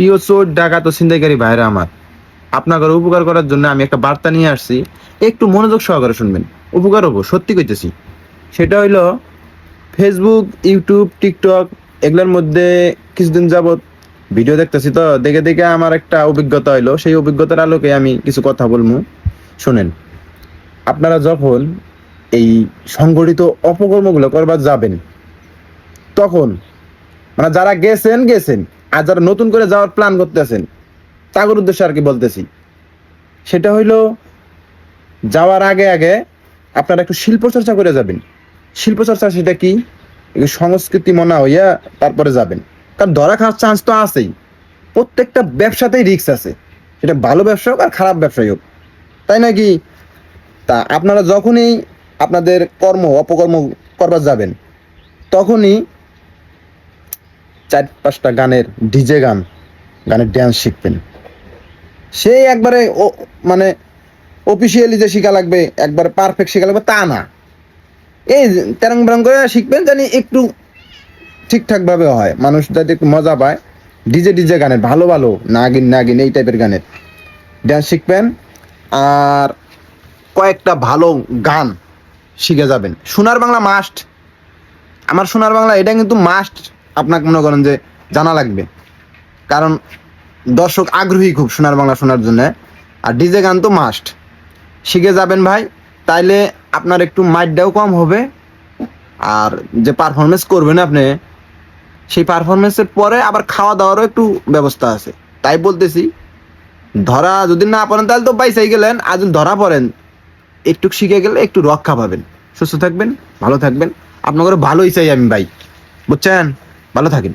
প্রিয় চোর, ডাকাত ও ভাইরা আমার, আপনাদের উপকার করার জন্য আমি একটা বার্তা নিয়ে আসছি। একটু মনোযোগ সহকারে শুনবেন। উপকার হব, সত্যি কইতেছি। সেটা হইল ফেসবুক ইউটিউব টিকটক এগুলোর মধ্যে কিছুদিন যাবৎ ভিডিও দেখতেছি তো, দেখে দেখে আমার একটা অভিজ্ঞতা হইল। সেই অভিজ্ঞতার আলোকে আমি কিছু কথা বলব শোনেন, আপনারা যখন এই সংগঠিত অপকর্মগুলো করবার যাবেন, তখন মানে যারা গেছেন গেছেন আর যারা নতুন করে যাওয়ার প্ল্যান করতেছেন, তাদের উদ্দেশ্যে আর কি বলতেছি। সেটা হইল, যাওয়ার আগে আগে আপনারা একটু শিল্প চর্চা করে যাবেন। শিল্প চর্চা সেটা কি? সংস্কৃতি মনা হইয়া তারপরে যাবেন। কারণ ধরা খাওয়ার চান্স তো আছেই। প্রত্যেকটা ব্যবসাতেই রিস্ক আছে। সেটা ভালো ব্যবসা হোক আর খারাপ ব্যবসায়ী হোক। তাই নাকি? তা আপনারা যখনই আপনাদের কর্ম, অপকর্ম করবার যাবেন, তখনই চার পাঁচটা গানের ডিজে গান, গানের ড্যান্স শিখবেন। সেই একবারে ও মানে অফিসিয়ালি যে শেখা লাগবে, একবারে পারফেক্ট শেখা লাগবে, তা না। এই তেরং বেরং করে শিখবেন জানি একটু ঠিকঠাক ভাবে হয়, মানুষ যাতে একটু মজা পায়। ডিজে ডিজে গানের, ভালো ভালো, নাগিন নাগিন, এই টাইপের গানের। ড্যান্স শিখবেন, আর কয়েকটা ভালো গান শিখে যাবেন। সোনার বাংলা মাস্ট আমার সোনার বাংলা এটা কিন্তু মাস্ট আপনাকে মনে করেন যে জানা লাগবে। কারণ দর্শক আগ্রহী খুব সোনার বাংলা শোনার জন্য। আর ডিজে গান তো মাস্ট শিখে যাবেন ভাই, তাইলে আপনার একটু মাইটটাও কম হবে। আর যে পারফরমেন্স করবেন আপনি, সেই পারফরমেন্সের পরে আবার খাওয়া দাওয়ারও একটু ব্যবস্থা আছে। তাই বলতেছি, ধরা যদি না পড়েন, তাহলে তো বাইসাই গেলেন। আর যদি ধরা পড়েন, একটু শিখে গেলে একটু রক্ষা পাবেন। সুস্থ থাকবেন, ভালো থাকবেন। আপনাদের ভালোই চাই আমি ভাই। বুঝছেন? ভালো থাকেন।